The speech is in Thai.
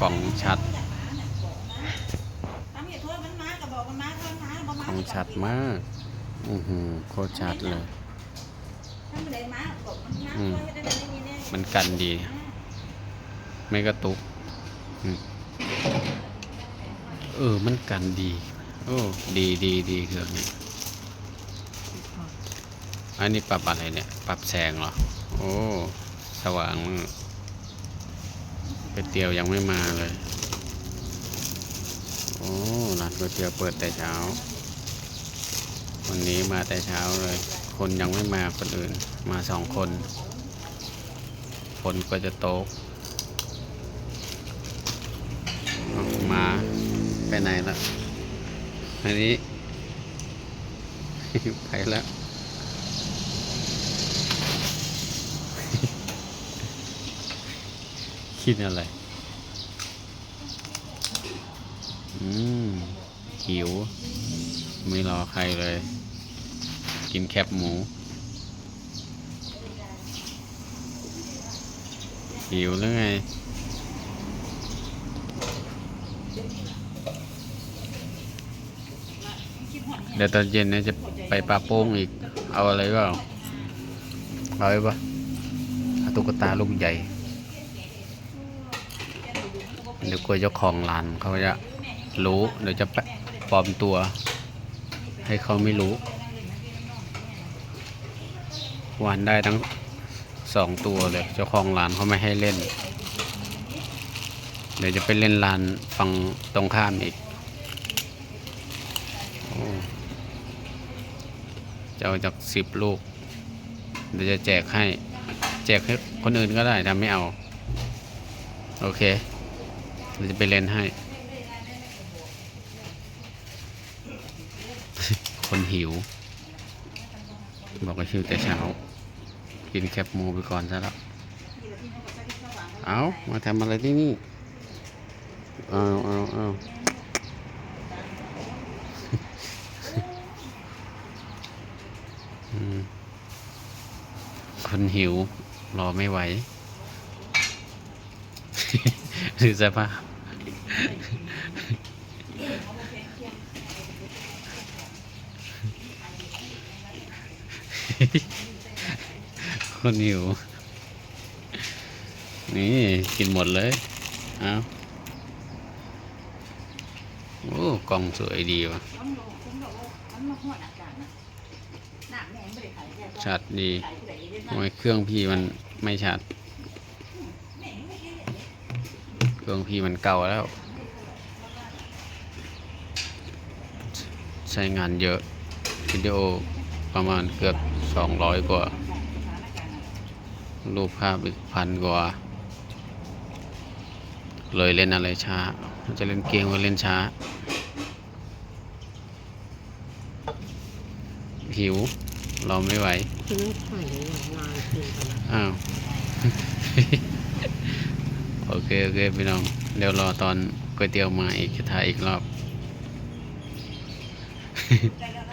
กล่องชัดกล่องชัดมากอือหือโคตรชัดเลยมันได้มาบอกมันมาอืมก็เฮ็ดได้ได้นี่แน่มันกันดี ไม่กระตุกเออ มันกันดี โอ้ ดีดีดีเครื่องนี้อันนี้ปรับอะไรเนี่ย ปรับแสงเหรอ โอ้ สว่างมาก ก๋วยเตี๋ยวยังไม่มาเลย โอ้ร้านก๋วยเตี๋ยวเปิดแต่เช้า วันนี้มาแต่เช้าเลย คนยังไม่มาคนอื่น มาสองคนฝนก็จะตกเอามาไปไหนละอันนี้ ไปแล้ว คิดอะไร อืม หิว ไม่รอใครเลย กินแคบหมู หิวหรือไง เดี๋ยวตอนเย็นเนี่ยจะไปปาโป้งอีก เอาอะไรก็เอาเอาไว้ปะตุ๊กตาลูกใหญ่ เดี๋ยวกลัวเจ้าของร้านเขาจะรู้เดี๋ยวจะแปะปลอมตัว ให้เขาไม่รู้วันได้ทั้งสองตัวเลย เจ้าของร้านเขาไม่ให้เล่น เดี๋ยวจะไปเล่นร้านฝั่งตรงข้ามอีกอ้จะเอาจากสิบลูก เดี๋ยวจะแจกให้ แจกให้คนอื่นก็ได้ถ้าไม่เอา โอเค เราจะไปเล่นให้ คนหิว บอกว่าหิวแต่เช้า กินแคบหมูไปก่อนซะแล้วเอามาทำอะไรที่นี่ เอาเอาเอาคนหิว รอไม่ไหว หรือสภาพ คนหิวนี่ กินหมดเลย เอาโอ้กล่องสวยดีว่ะชัดดีได้ทำไมเครื่องพี่มันไม่ชัด เครื่องพี่มันเก่าแล้ว ช้งานเยอะวิดีโอประมาณเกือบสองร้อยกว่า รูปภาพอีกพันกว่า เลยเล่นอะไรช้า จะเล่นเกมก็เล่นช้า หิว เราไม่ไหวคือไม่ถ่ายเลยอย่างนานจริงไปนะอ้าว โอเค โอเค พี่น้อง เดี๋ยวรอตอนก๋วยเตี๋ยวมาอีกจะถ่ายอีกรอบ 嘿 嘿